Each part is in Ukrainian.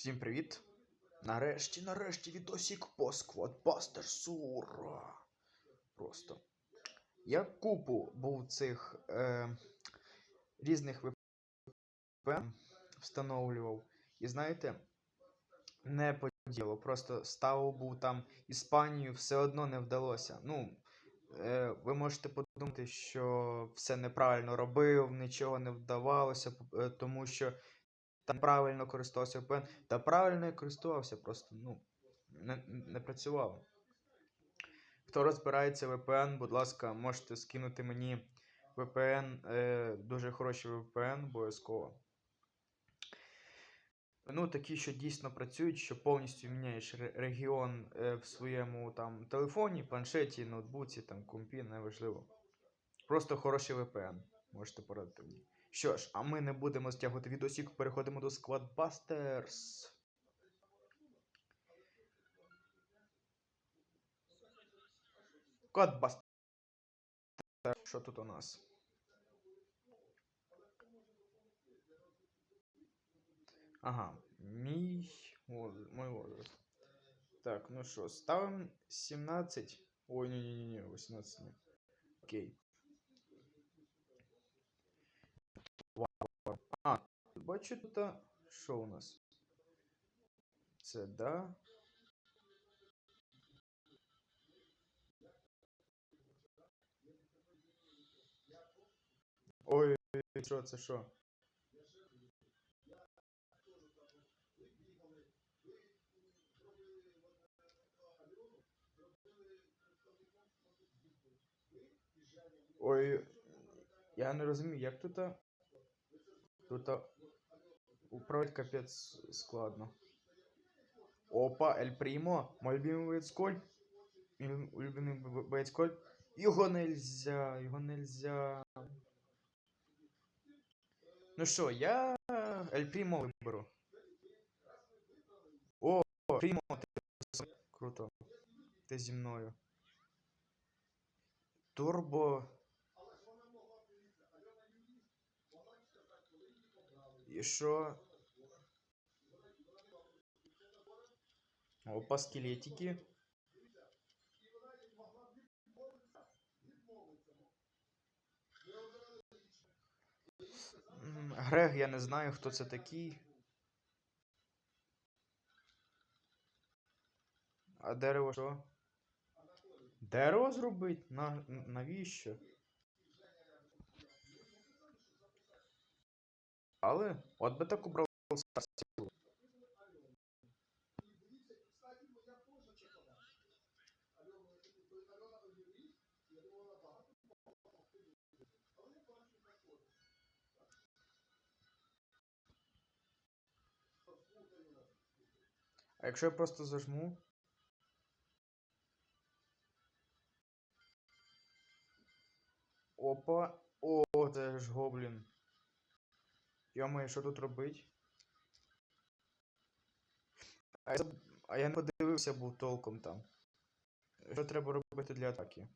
Всім привіт! Нарешті, нарешті відосік по Squadbusters, ура! Просто. Я купу був цих е, різних VPN встановлював. І знаєте, не поділо. Просто ставив був там Іспанію, все одно не вдалося. Ну, е, ви можете подумати, що все неправильно робив, нічого не вдавалося, е, тому що там правильно користувався VPN. Та правильно я користувався, просто ну, не, не працював. Хто розбирається в VPN, будь ласка, можете скинути мені VPN, е, дуже хороший VPN, обов'язково. Ну, такі, що дійсно працюють, що повністю міняєш регіон е, в своєму там телефоні, планшеті, ноутбуці, там, компі, неважливо. Просто хороший VPN. Можете порадити мені. Що ж, а ми не будемо стягувати відосік, переходимо до Squadbusters. Squadbusters. Що тут у нас? Ага, мій мой возраст. Так, ну що, ставимо 17. Ой, ні, ні, ні, ні, 18 ні. Окей. Вау. А, бачу тут, що у нас? Це да. Ой, що це що? Ой, я не розумію, як тут. Тут а, управлять капець складно. Опа, Ель Прімо, мой любимый боєць Коль. Мій улюблений бо- боєць Його нельзя, його нельзя. Ну що, я Ель Прімо виберу. О, Прімо, ти круто. Ти зі мною. Турбо. Що? Опа, скелетики. Грег, я не знаю, хто це такий. А дерево що? Дерево зробить? На, навіщо? Але от би так убрав Старсі. А якщо я просто зажму? Опа. О, це ж гоблін. Йомаю, що тут робить? А я, а я не подивився був толком там. Що треба робити для атаки?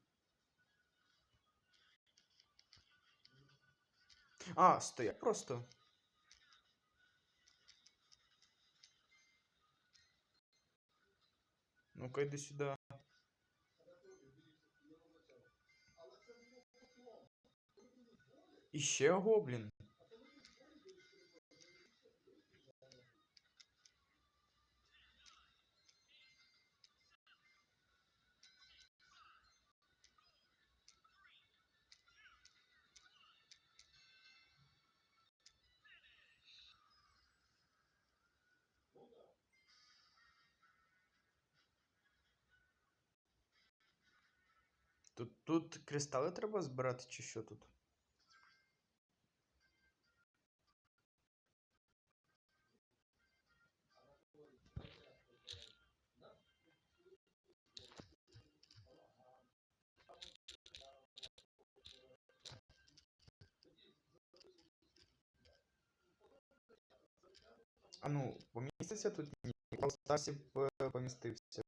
А, стоять просто. Ну-ка йди сюди. І ще гоблін. Тут, кристали треба збирати, чи що тут? А ну, поміститься тут? Ні. Старсі е, помістився.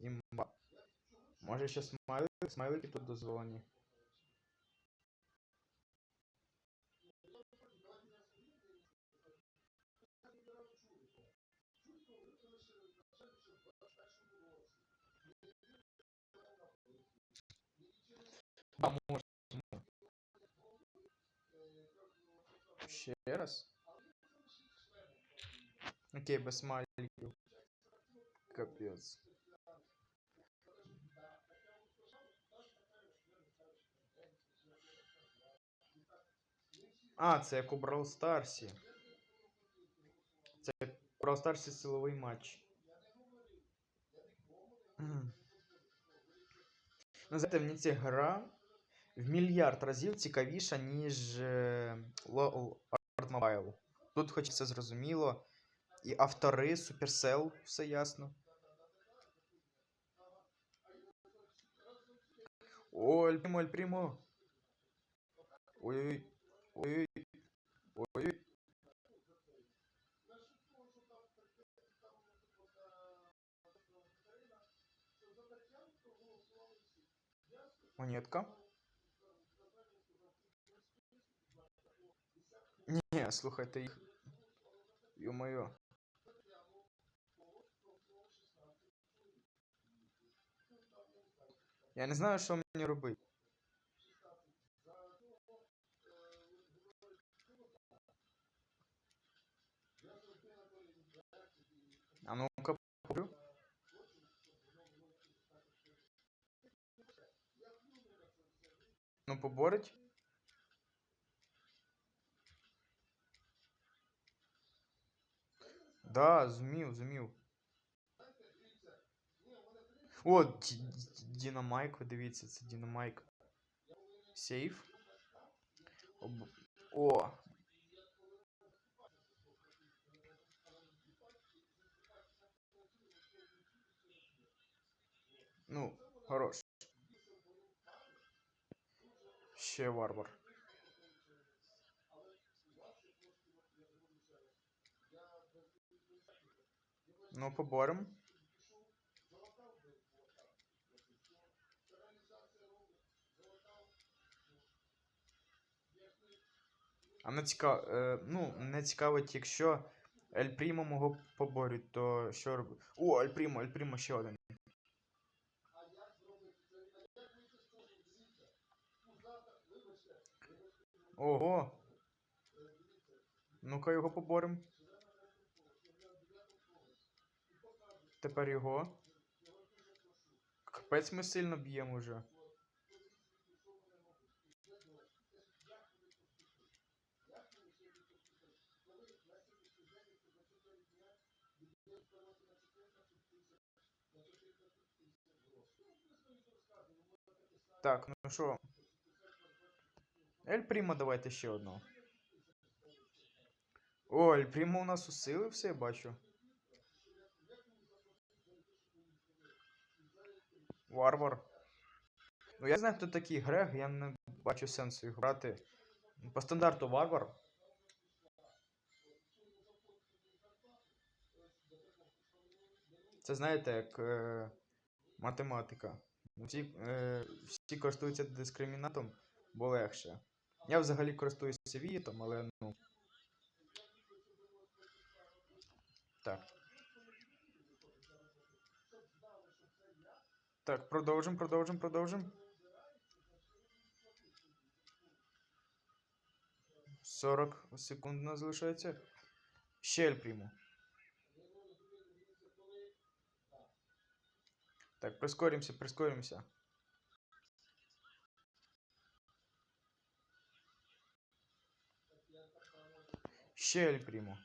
Імба. Може ще смайлики? Смайлики тут дозволені. А може. Ще раз. Окей, без смайлики. Капець. А, це як у Brawl Старсі. Це як у Brawl Старсі силовий матч. Ну, знаєте, мені ця гра в мільярд разів цікавіша, ніж е, LoL Art Mobile. Тут хоч все зрозуміло. І автори, Supercell, все ясно. О, Ель Примо, Примо. Ой-ой. Ой-ой. Ой-ой. Монетка. Ні, слухайте їх. Ё-моё. Я не знаю, що мені робити. Ну, поборить. Да, зумів, зумів. О, Дінамайк, дивіться, це Дінамайк. Сейф. О. Ну, хорош. Ще варвар. Ну, поборем. А не цікаво, е, ну, не цікавить, якщо Ель Прімо мого поборють, то що робити? О, Ель Прімо, Ель Прімо ще один. Ого. Ну-ка його поборем. Тепер його. Капець ми сильно б'ємо вже. Так, ну що? Ель Прімо давайте ще одного. О, Ель Прімо у нас усилився, я бачу. Варвар. Ну я знаю, хто такий Грег, я не бачу сенсу їх брати. По стандарту варвар. Це знаєте, як е, математика. Всі, е, всі користуються дискримінатом, бо легше. Я взагалі користуюся вієтом, але ну. Так. Так, продовжимо, продовжимо, продовжимо. 40 секунд у нас залишається. Ще Ель прийму. Так, прискоримся, прискоримся. Ще Ель прийму.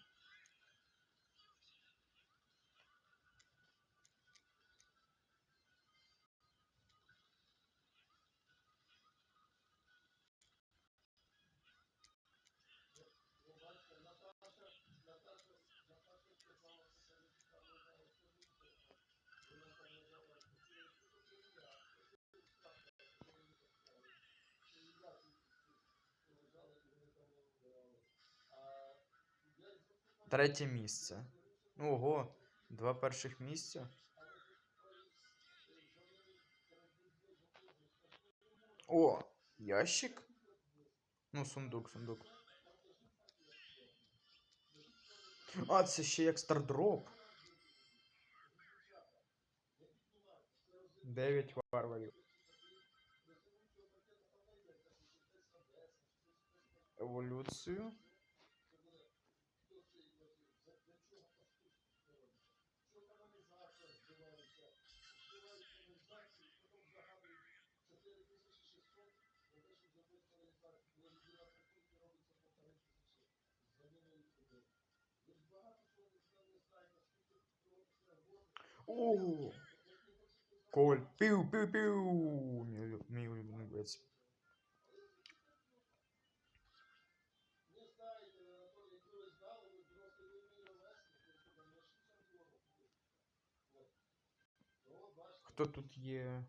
Третє місце. Ого, два перших місця. О, ящик. Ну, сундук, сундук. А, це ще як стардроп. Дев'ять варварів. Еволюцію. О! Коль. Пиу-пиу-пиу. Мій, лю- мій улюблений боєць. Хто тут є?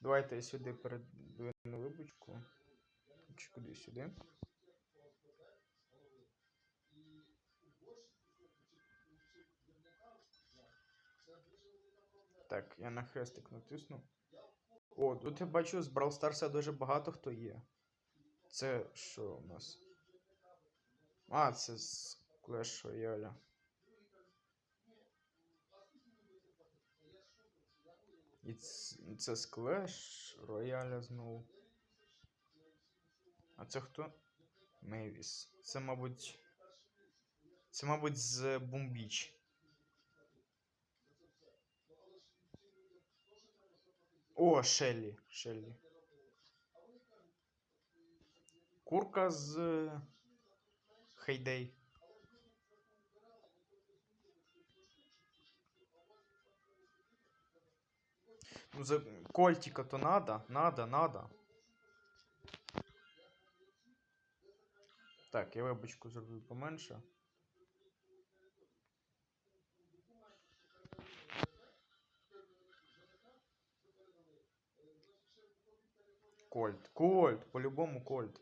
Давайте я сюди передвину вибочку. Чи куди сюди? Так, я на хрестик натисну. О, тут я бачу, з Brawl Stars дуже багато хто є. Це що у нас? А, це з Clash Royale. І це з Clash Royale знову. А це хто? Мейвіс. Це, мабуть. Це, мабуть, з Бумбіч. О, Шеллі. Шеллі. Курка з е, Хейдей. Ну, за Кольтика то надо, надо, надо. Так, я вибочку зроблю поменше. Кольт, Кольт, по-любому Кольт.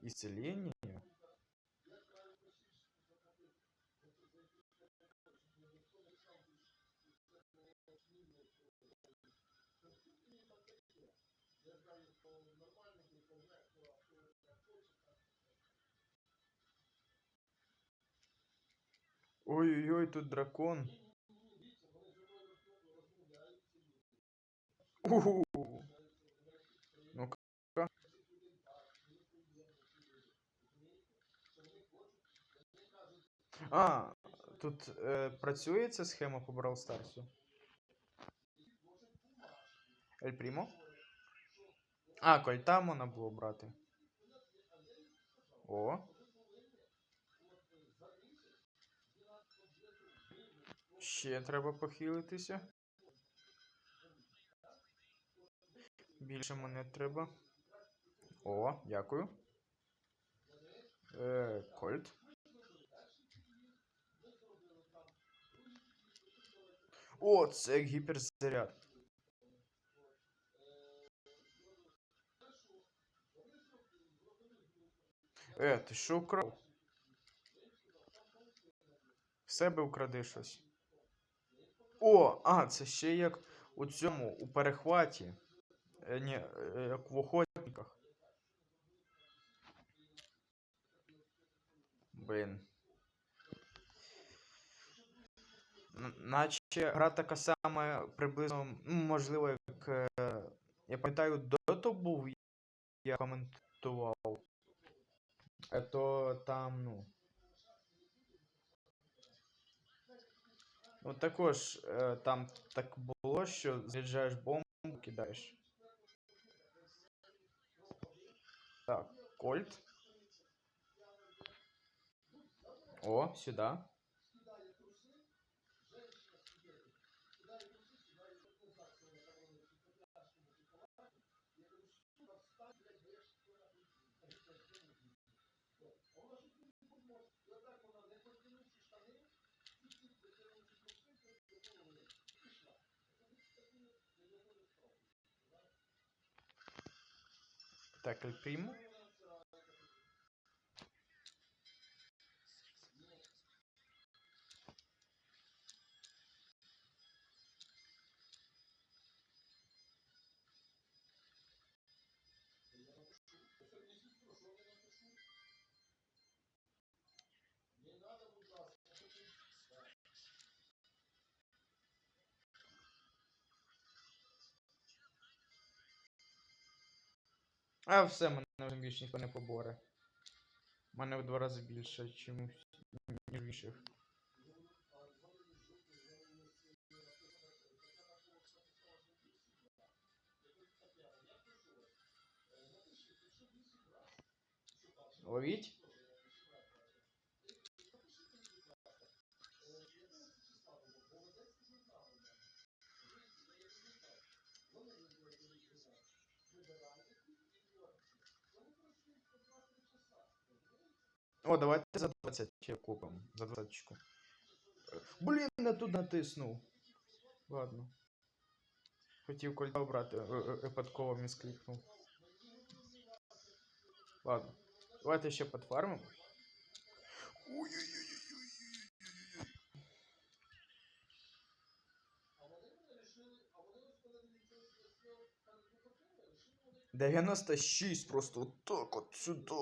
Исцеление? Ой-ой-ой, тут дракон. Уху. Ну-ка. А, тут е, працює ця схема по Brawl Старсу? Ель Прімо? А, кольта можна було брати. О. Ще треба похилитися. Більше монет треба. О, дякую. Е, кольт. О, це гіперзаряд. Е, ти що украв? В себе укради щось. О, а, це ще як у цьому, у перехваті. Е, ні, е, як в охотниках. Блін. Наче гра така сама приблизно, ну, можливо, як. е, Я пам'ятаю, Дото був, я коментував. Е, То там, ну. Ну також е, там так було, що заряджаєш бомбу, кидаєш. Так, Кольт. О, сюди. Так, Ель А все, мене вже більше ніхто не поборе. Мене в два рази більше, чомусь ніж інших. Ловіть. О, давайте за 20 ще купимо. За 20. Блін, не тут натиснув. Ладно. Хотів кольцо обрати, випадково місклікнув. Ладно. Давайте ще подфармимо. Дев'яносто шість просто вот так от сюди.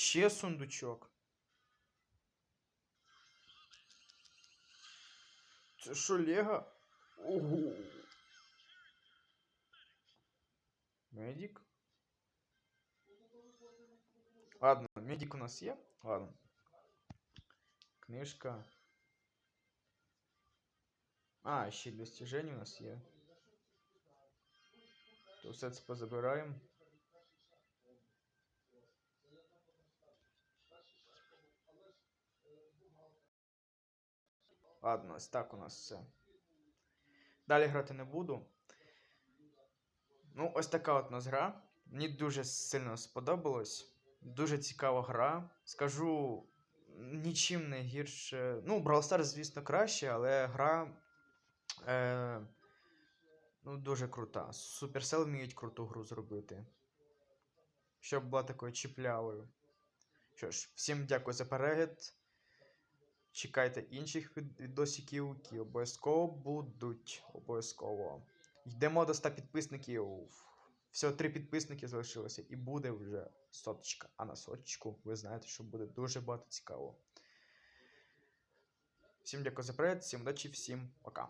Ще сундучок. Це що, Лего? Ого. Медик. Ладно, медик у нас є. Ладно. Книжка. А, ще достіжень у нас є. То все це позабираємо. Ладно, ось так у нас все. Далі грати не буду. Ну, ось така от у нас гра. Мені дуже сильно сподобалось. Дуже цікава гра. Скажу, нічим не гірше. Ну, Brawl Stars, звісно, краще, але гра е, ну, дуже крута. Supercell вміють круту гру зробити. Щоб була такою чіплявою. Що ж, всім дякую за перегляд. Чекайте інших відосиків, які обов'язково будуть. Обов'язково. Йдемо до 100 підписників. Всього 3 підписники залишилося, і буде вже соточка. А на соточку ви знаєте, що буде дуже багато цікаво. Всім дякую за перегляд, всім удачі, всім пока.